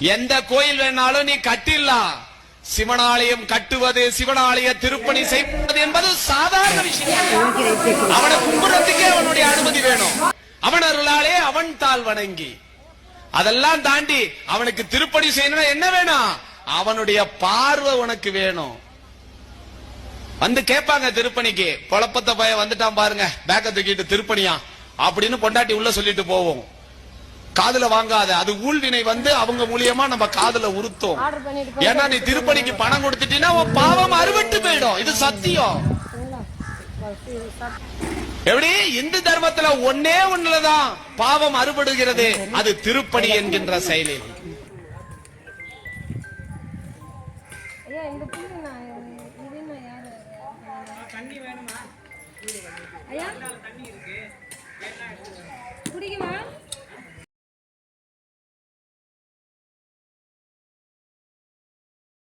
எந்த கோயில் வேணாலும் நீ கட்டிடலாம். சிவனாலயம் கட்டுவது சிவனாலய திருப்பணி செய்வது என்பது சாதாரண விஷயம். அவனை கும்புறத்துக்கே அவனுடைய அனுமதி வேணும். அவன் அருளாலே அவன் தாள் வணங்கி. அதெல்லாம் தாண்டி அவனுக்கு திருப்பணி செய்யணும்னா என்ன வேணும்? அவனுடைய பார்வை உனக்கு வேணும். வந்து கேட்பாங்க திருப்பணிக்கு. குழப்பத்தை பய வந்துட்டான் பாருங்க. பேக்க தூக்கிட்டு திருப்பணியா? அப்படின்னு பொண்டாட்டி உள்ள சொல்லிட்டு போவோம். காதுல வாங்காத. அது ஊழ்வினை வந்து அவங்க மூலியமா நம்ம காதுல உறுத்தும். ஏன்னா நீ திருப்பணிக்கு பணம் கொடுத்துட்டீங்கன்னா உன் பாவம் அறுபட்டு போயிடும். இது சத்தியம். எப்படி? இந்து தர்மத்துல ஒன்னே ஒண்ணுலதான் பாவம் அறுபடுகிறது. அது திருப்பணி என்கின்ற செயலில். தண்ணி வேணுமா?